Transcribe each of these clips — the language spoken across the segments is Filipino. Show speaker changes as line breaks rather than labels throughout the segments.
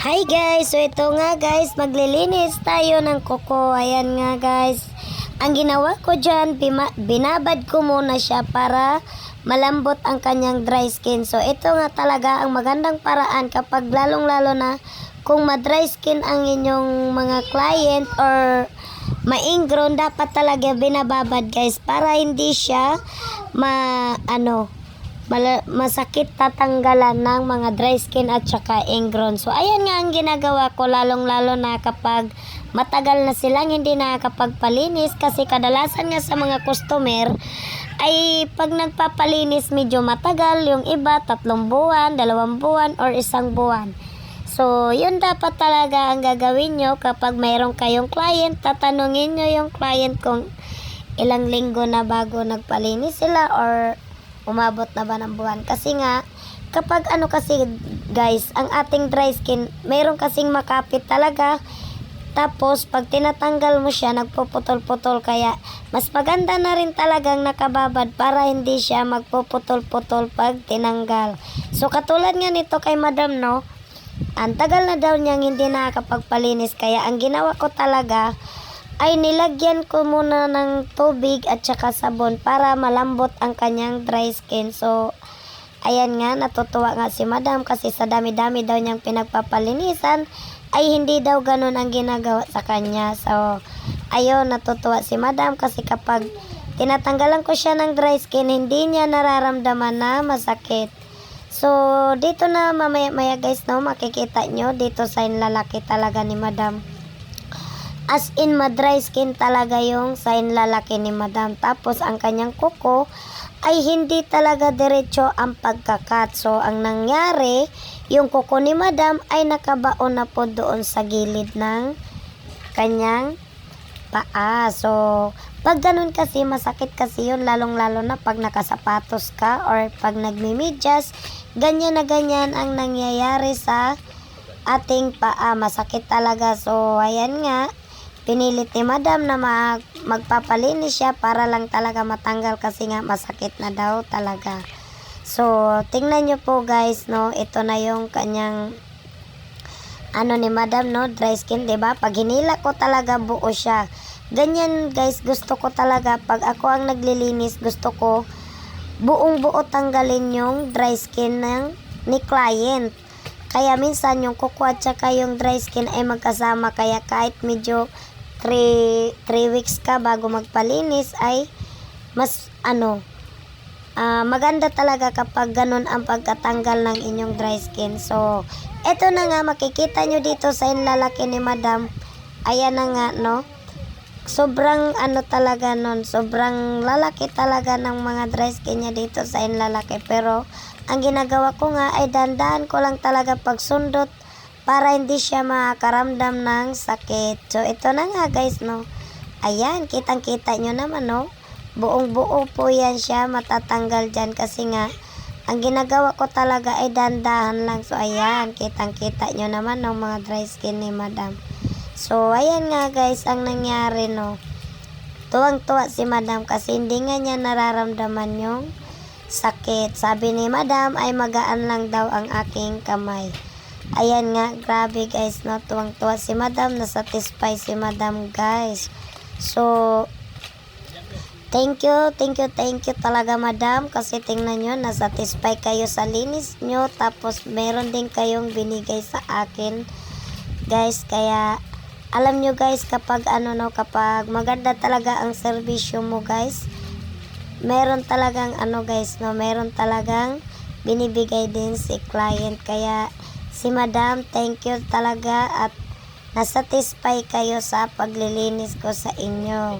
Hi guys! So ito nga guys, maglilinis tayo ng kuko. Ayan nga guys. Ang ginawa ko dyan, binabad ko muna siya para malambot ang kanyang dry skin. So ito nga talaga ang magandang paraan kapag lalong lalo na kung ma-dry skin ang inyong mga client or maingron, dapat talaga binababad guys para hindi siya ma ano masakit tatanggalan ng mga dry skin at saka ingrown. So, ayan nga ang ginagawa ko, lalong-lalo na kapag matagal na silang hindi nakakapagpalinis kasi kadalasan nga sa mga customer ay pag nagpapalinis medyo matagal, yung iba tatlong buwan, dalawang buwan, or isang buwan. So, yun dapat talaga ang gagawin nyo kapag mayroong kayong client, tatanungin nyo yung client kung ilang linggo na bago nagpalinis sila or umabot na ba ng buwan. Kasi nga, kapag ano kasi guys, ang ating dry skin, mayroon kasing makapit talaga. Tapos, pag tinatanggal mo siya, nagpuputol-putol. Kaya, mas maganda na rin talagang nakababad para hindi siya magpuputol-putol pag tinanggal. So, katulad nga nito kay madam, no? Ang tagal na daw niyang hindi nakakapagpalinis. Kaya, ang ginawa ko talaga, ay nilagyan ko muna ng tubig at saka sabon para malambot ang kanyang dry skin. So, ayan nga, natutuwa nga si madam kasi sa dami-dami daw niyang pinagpapalinisan ay hindi daw ganun ang ginagawa sa kanya. So, ayun, natutuwa si madam kasi kapag tinatanggalan ko siya ng dry skin, hindi niya nararamdaman na masakit. So, dito na mamaya-maya guys, no, makikita nyo dito sa lalaki talaga ni madam. As in, madry skin talaga yung sign lalaki ni madam. Tapos, ang kanyang kuko ay hindi talaga diretso ang pagkakat. So, ang nangyari, yung kuko ni madam ay nakabaon na po doon sa gilid ng kanyang paa. So, pag ganun kasi, masakit kasi yun, lalong-lalo na pag nakasapatos ka or pag nagmimidyas, ganyan na ganyan ang nangyayari sa ating paa. Masakit talaga. So, ayan nga, pinilit ni madam na mag, magpapalinis siya para lang talaga matanggal kasi nga masakit na daw talaga. So, tingnan nyo po guys, no, ito na yung kanyang ano ni madam, no, dry skin, ba? Pag hinila ko talaga buo siya. Ganyan guys, gusto ko talaga pag ako ang naglilinis, gusto ko buong buo tanggalin yung dry skin ng ni client. Kaya minsan yung kuko at saka yung dry skin ay magkasama kaya kahit medyo 3 3 weeks ka bago magpalinis ay mas ano ah, maganda talaga kapag ganun ang pagkatanggal ng inyong dry skin. So, eto na nga makikita nyo dito sa lalaki ni Madam. Ayan na nga no. Sobrang ano talaga nun, sobrang lalaki talaga ng mga dry skin niya dito sa lalaki. Pero, ang ginagawa ko nga ay dandahan ko lang talaga pagsundot para hindi siya makakaramdam ng sakit. So, ito na nga guys, no. Ayan, kitang-kita nyo naman, no. Buong buo po yan siya, matatanggal dyan kasi nga, ang ginagawa ko talaga ay dandahan lang. So, ayan, kitang-kita nyo naman ng mga dry skin ni madam. So, ayan nga guys, ang nangyari, no. Tuwang-tuwa si madam kasi hindi nga niya nararamdaman yung sakit. Sabi ni madam ay magaan lang daw ang aking kamay. Ayan nga, grabe guys, no? Tuwang-tuwa si madam, nasatisfy si madam guys. So, thank you, thank you, thank you talaga madam kasi tingnan nyo, nasatisfy kayo sa linis nyo tapos meron din kayong binigay sa akin guys, kaya alam nyo guys kapag ano no, kapag maganda talaga ang serbisyo mo guys, meron talagang ano guys no, meron talagang binibigay din si client. Kaya si madam thank you talaga at nasatisfy kayo sa paglilinis ko sa inyo.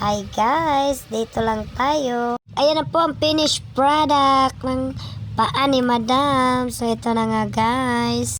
Hi guys dito lang tayo. Ayan na po ang finished product ng paa ni madam. So ito na nga guys